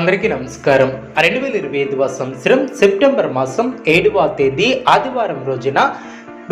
అందరికీ నమస్కారం. రెండు వేల ఇరవై ఐదవ సంవత్సరం సెప్టెంబర్ మాసం ఏడవ తేదీ ఆదివారం రోజున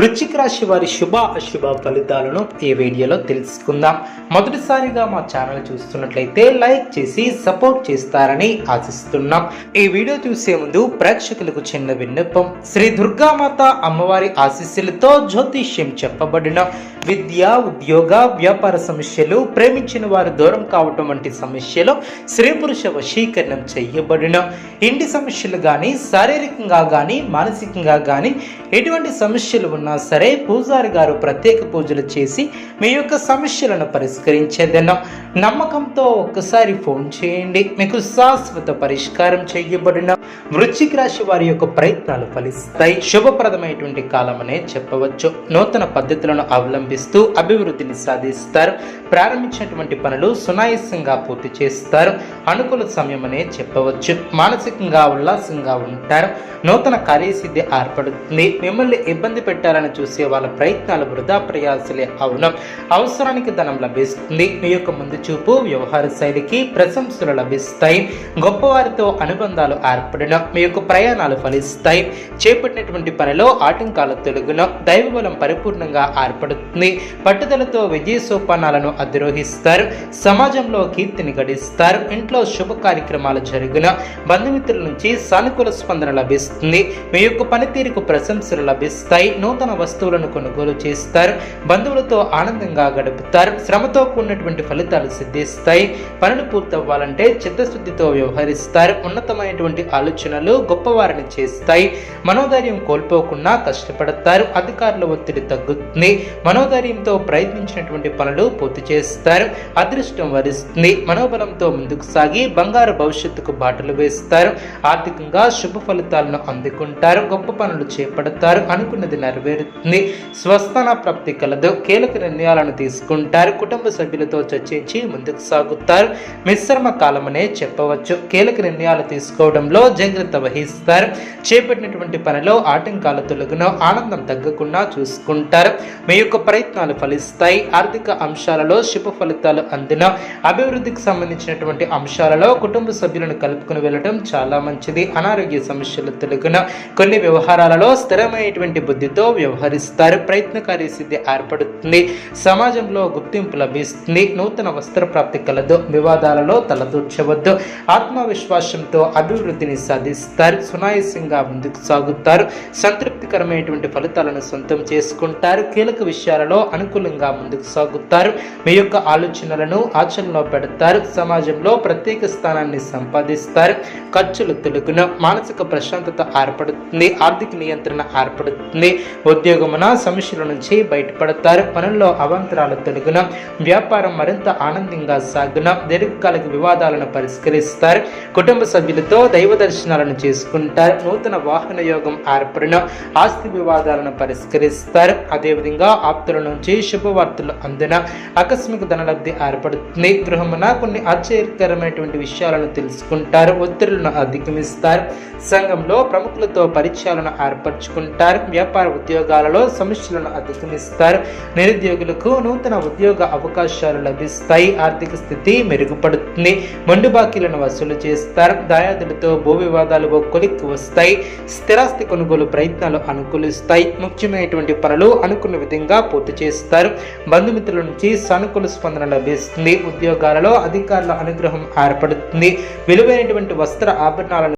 వృశ్చిక రాశి వారి శుభ అశుభ ఫలితాలను ఈ వీడియోలో తెలుసుకుందాం. మొదటిసారిగా మా ఛానల్ చూస్తున్నట్లయితే లైక్ చేసి సపోర్ట్ చేస్తారని ఆశిస్తున్నాం. ఈ వీడియో చూసే ముందు ప్రేక్షకులకు చిన్న విన్నపం. శ్రీ దుర్గామాత అమ్మవారి ఆశీస్సులతో జ్యోతిష్యం చెప్పబడిన విద్య ఉద్యోగ వ్యాపార సమస్యలు ప్రేమించిన వారు దూరం కావటం వంటి సమస్యలు స్త్రీ పురుష వశీకరణం చేయబడిన. ఇంటి సమస్యలు కానీ శారీరకంగా కానీ మానసికంగా కానీ ఎటువంటి సమస్యలు ఉన్నా సరే పూజారి గారు ప్రత్యేక పూజలు చేసి మీ యొక్క సమస్యలను పరిష్కరించేదన్న నమ్మకంతో ఒక్కసారి ఫోన్ చేయండి. మీకు శాశ్వత పరిష్కారం చేయబడిన. వృశ్చిక రాశి వారి యొక్క ప్రయత్నాలు ఫలిస్తాయి. శుభప్రదమైనటువంటి కాలం అనే చెప్పవచ్చు. నూతన పద్ధతులను అవలంబి పంపిస్తూ అభివృద్ధిని సాధిస్తారు. ప్రారంభించినటువంటి పనులు సునాయాసంగా పూర్తి చేస్తారు. అనుకూల సమయం అనే చెప్పవచ్చు. మానసికంగా ఉల్లాసంగా ఉంటారు. నూతన కార్యసిద్ధి ఏర్పడుతుంది. మిమ్మల్ని ఇబ్బంది పెట్టాలని చూసే వాళ్ళ ప్రయత్నాలు వృధా ప్రయాసలే అవును. అవసరానికి ధనం లభిస్తుంది. మీ యొక్క ముందు చూపు వ్యవహార శైలికి ప్రశంసలు లభిస్తాయి. గొప్పవారితో అనుబంధాలు ఏర్పడిన. మీ యొక్క ప్రయాణాలు ఫలిస్తాయి. చేపట్టినటువంటి పనిలో ఆటంకాలు తొలగున. దైవబలం పరిపూర్ణంగా ఏర్పడుతుంది. పట్టుదలతో విజయ సోపానాలను అధిరోహిస్తారు. సమాజంలో కీర్తిని గడిస్తారు. ఇంట్లో శుభ కార్యక్రమాలు జరిగిన బంధుమిత్రుల నుంచి సానుకూల స్పందన లభిస్తుంది. మీ యొక్క పనితీరుకు ప్రశంసలు లభిస్తాయి. నూతన వస్తువులను కొనుగోలు చేస్తారు. బంధువులతో ఆనందంగా గడుపుతారు. శ్రమతో కూడినటువంటి ఫలితాలు సిద్ధిస్తాయి. పనులు పూర్తవ్వాలంటే చిత్తశుద్ధితో వ్యవహరిస్తారు. ఉన్నతమైనటువంటి ఆలోచనలు గొప్పవారిని చేస్తాయి. మనోధైర్యం కోల్పోకుండా కష్టపడతారు. అధికారుల ఒత్తిడి తగ్గుతుంది. మనోధైర్యంతో ప్రయత్నించినటువంటి పనులు పూర్తి చేస్తారు. అదృష్టం వరిస్తుంది. మనోబలంతో ముందుకు సాగి బంగారు భవిష్యత్తుకు బాటలు వేస్తారు. ఆర్థికంగా శుభ ఫలితాలను అందుకుంటారు. గొప్ప పనులు చేపడతారు. అనుకున్నది నెరవేరుతుంది. స్వస్థాన ప్రాప్తి కలదు. కీలక నిర్ణయాలను తీసుకుంటారు. కుటుంబ సభ్యులతో చర్చించి ముందుకు సాగుతారు. మిశ్రమ కాలమనే చెప్పవచ్చు. కీలక నిర్ణయాలు తీసుకోవడంలో జాగ్రత్త వహిస్తారు. చేపట్టినటువంటి పనిలో ఆటంకాలు తొలగిన. ఆనందం తగ్గకుండా చూసుకుంటారు. మీ యొక్క ప్రయత్నాలు ఫలిస్తాయి. ఆర్థిక అంశాలలో శుభ ఫలితాలు అందిన అభివృద్ధికి సంబంధించినటువంటి అంశాలలో కుటుంబ సభ్యులను కలుపుకుని వెళ్ళడం చాలా మంచిది. అనారోగ్య సమస్యలు తొలగిన కొన్ని వ్యవహారాలలో స్థిరమైనటువంటి బుద్ధితో వ్యవహరిస్తారు. ప్రయత్నకారి సిద్ధి ఏర్పడుతుంది. సమాజంలో గుర్తింపు లభిస్తుంది. నూతన వస్త్ర ప్రాప్తి కలదు. వివాదాలలో తలదూర్చవద్దు. ఆత్మవిశ్వాసంతో అభివృద్ధిని సాధిస్తారు. సునాయాసంగా ముందుకు సాగుతారు. సంతృప్తికరమైనటువంటి ఫలితాలను సొంతం చేసుకుంటారు. కీలక విషయాలలో అనుకూలంగా ముందుకు సాగుతారు. మీ యొక్క ఆలోచనలను ఆచరణలో పెడతారు. సమాజంలో ప్రత్యేక స్థానాన్ని సంపాదిస్తారు. ఖర్చులు తెలుగున మానసిక ప్రశాంతత ఏర్పడుతుంది. ఆర్థిక నియంత్రణ ఏర్పడుతుంది. ఉద్యోగమున సమస్యల నుంచి బయటపడతారు. పనుల్లో అవాంతరాలు తొలగున వ్యాపారం మరింత ఆనందంగా సాగున దీర్ఘకాలిక వివాదాలను పరిష్కరిస్తారు. కుటుంబ సభ్యులతో దైవ దర్శనాలను చేసుకుంటారు. నూతన వాహన యోగం ఏర్పడిన ఆస్తి వివాదాలను పరిష్కరిస్తారు. అదేవిధంగా ఆప్తుల నుంచి శుభవార్తలు అందిన ఆకస్మిక ధనలబ్ధి ఏర్పడుతుంది. గృహమున కొన్ని ఆశ్చర్యకరమైనటువంటి విషయాలను తెలుసుకుంటారు. ఒత్తిడులను అధిగమిస్తారు. సంఘంలో ప్రముఖులతో పరిచయాలను ఏర్పరచుకుంటారు. వ్యాపార ఉద్యోగాలలో సమస్యలను అధిగమిస్తారు. నిరుద్యోగులకు నూతన ఉద్యోగ అవకాశాలు లభిస్తాయి. ఆర్థిక స్థితి మెరుగుపడుతుంది. మండు బాకీలను వసూలు చేస్తారు. దాయాదులతో భూ వివాదాలు ఒక్కొలిక్కి వస్తాయి. స్థిరాస్తి కొనుగోలు ప్రయత్నాలు అనుకూలిస్తాయి. ముఖ్యమైనటువంటి పనులు అనుకున్న విధంగా పూర్తి చేస్తారు. బంధుమిత్రుల నుంచి సానుకూల స్పందన లభిస్తుంది. ఉద్యోగాలలో అధికారుల అనుగ్రహం ఏర్పడుతుంది. విలువైనటువంటి వస్త్ర ఆభరణాలను